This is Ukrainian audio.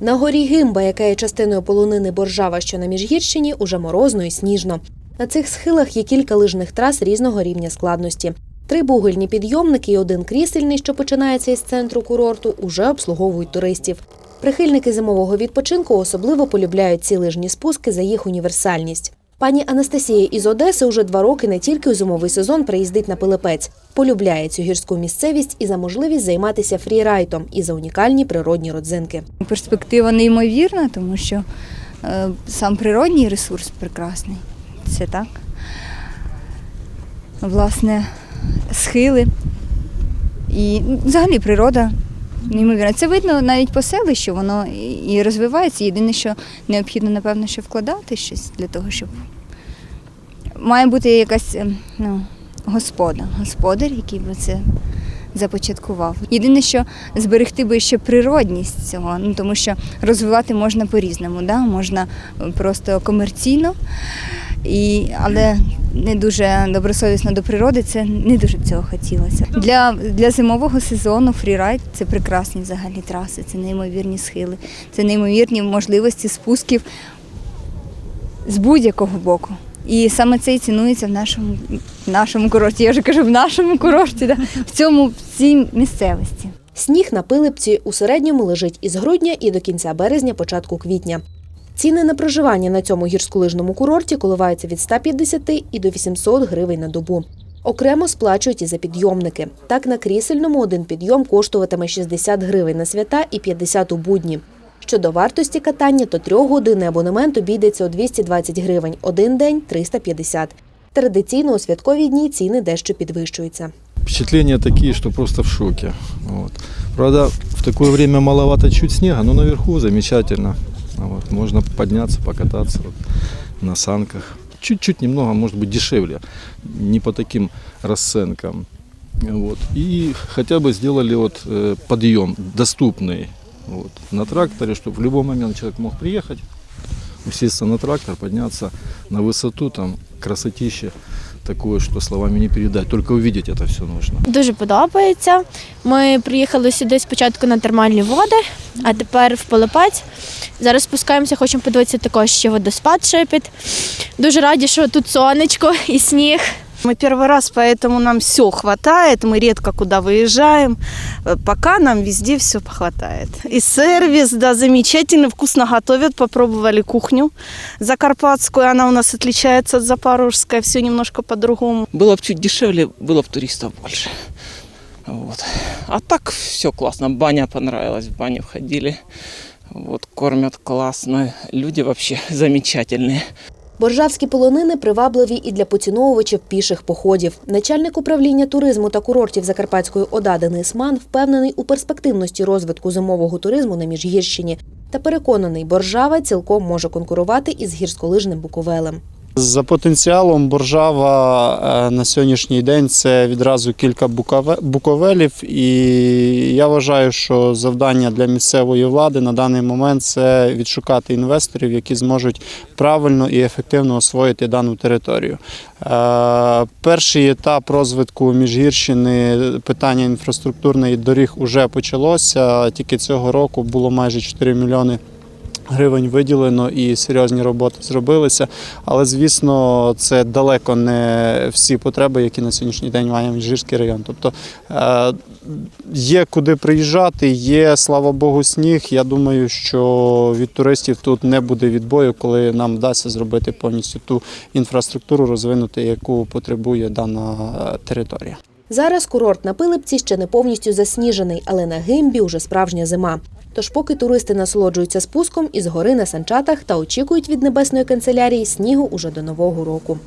На горі Гимба, яка є частиною полонини Боржава, що на Міжгірщині, уже морозно і сніжно. На цих схилах є кілька лижних трас різного рівня складності. Три бугольні підйомники і один крісельний, що починається із центру курорту, уже обслуговують туристів. Прихильники зимового відпочинку особливо полюбляють ці лижні спуски за їх універсальність. Пані Анастасія із Одеси уже два роки не тільки у зимовий сезон приїздить на Пилипець, полюбляє цю гірську місцевість і за можливість займатися фрірайтом і за унікальні природні родзинки. Перспектива неймовірна, тому що е, сам природній ресурс прекрасний. Це так. Власне, схили і ну, взагалі природа неймовірна. Це видно навіть по селищу, воно і- розвивається. Єдине, що необхідно, напевно, що вкладати щось для того, щоб має бути якась е, ну, господа, господар, який би це започаткував. Єдине, що зберегти би ще природність цього, ну тому що розвивати можна по-різному, да? можна просто комерційно, і, але не дуже добросовісно до природи, це не дуже б цього хотілося. Для, для зимового сезону фрірайд це прекрасні взагалі траси, це неймовірні схили, це неймовірні можливості спусків з будь-якого боку. І саме це і цінується в нашому, в нашому курорті. Я вже кажу, в нашому курорті, да? в цьому в цій місцевості. Сніг на Пилипці у середньому лежить із грудня і до кінця березня, початку квітня. Ціни на проживання на цьому гірськолижному курорті коливаються від 150 і до 800 гривень на добу. Окремо сплачують і за підйомники. Так на крісельному один підйом коштуватиме 60 гривень на свята і 50 у будні. Щодо вартості катання, то трьохгодинний абонемент обійдеться у 220 гривень, один день 350. Традиційно у святкові дні ціни дещо підвищуються. Впечатления такие, что просто в. Вот. Правда, в такое время маловато чуть снега, но наверху замечательно. Вот. Можно подняться, покататься вот, на санках. Чуть-чуть немного, может быть, дешевле, не по таким расценкам. Вот. И хотя бы сделали вот, э, подъем доступный вот, на тракторе, чтобы в любой момент человек мог приехать, усесться на трактор, подняться на высоту, там красотище такое, что словами не передать. Только увидеть это все нужно. Дуже подобається. Ми приїхали сюди спочатку на термальні води, а тепер в Полипець. Зараз спускаємося, хочемо подивитися також ще водоспад шепіт. Дуже раді, що тут сонечко і сніг. Мы первый раз, поэтому нам все хватает. Мы редко куда выезжаем. Э, Пока нам везде все хватает. И сервис, да, замечательно, вкусно готовят. Попробовали кухню закарпатскую. Она у нас отличается от запорожской. Все немножко по-другому. Было бы чуть дешевле, было бы туристов больше. Вот. А так все классно. Баня понравилась, в баню ходили. Вот, кормят классно. Люди вообще замечательные. Боржавські полонини привабливі і для поціновувачів піших походів. Начальник управління туризму та курортів Закарпатської ОДА Денис Ман впевнений у перспективності розвитку зимового туризму на Міжгірщині та переконаний, Боржава цілком може конкурувати із гірськолижним Буковелем. За потенціалом Боржава е, на сьогоднішній день це відразу кілька буковелів, і я вважаю, що завдання для місцевої влади на даний момент це відшукати інвесторів, які зможуть правильно і ефективно освоїти дану територію. Е, Перший етап розвитку Міжгірщини питання інфраструктурної доріг вже почалося. Тільки цього року було майже 4 мільйони гривень виділено і серйозні роботи зробилися. Але звісно, це далеко не всі потреби, які на сьогоднішній день має Міжгірський район. Тобто е, є куди приїжджати, є, слава Богу, сніг. Я думаю, що від туристів тут не буде відбою, коли нам вдасться зробити повністю ту інфраструктуру розвинути, яку потребує дана е, територія. Зараз курорт на Пилипці ще не повністю засніжений, але на гимбі уже справжня зима. Тож, поки туристи насолоджуються спуском із гори на санчатах та очікують від небесної канцелярії снігу уже до нового року.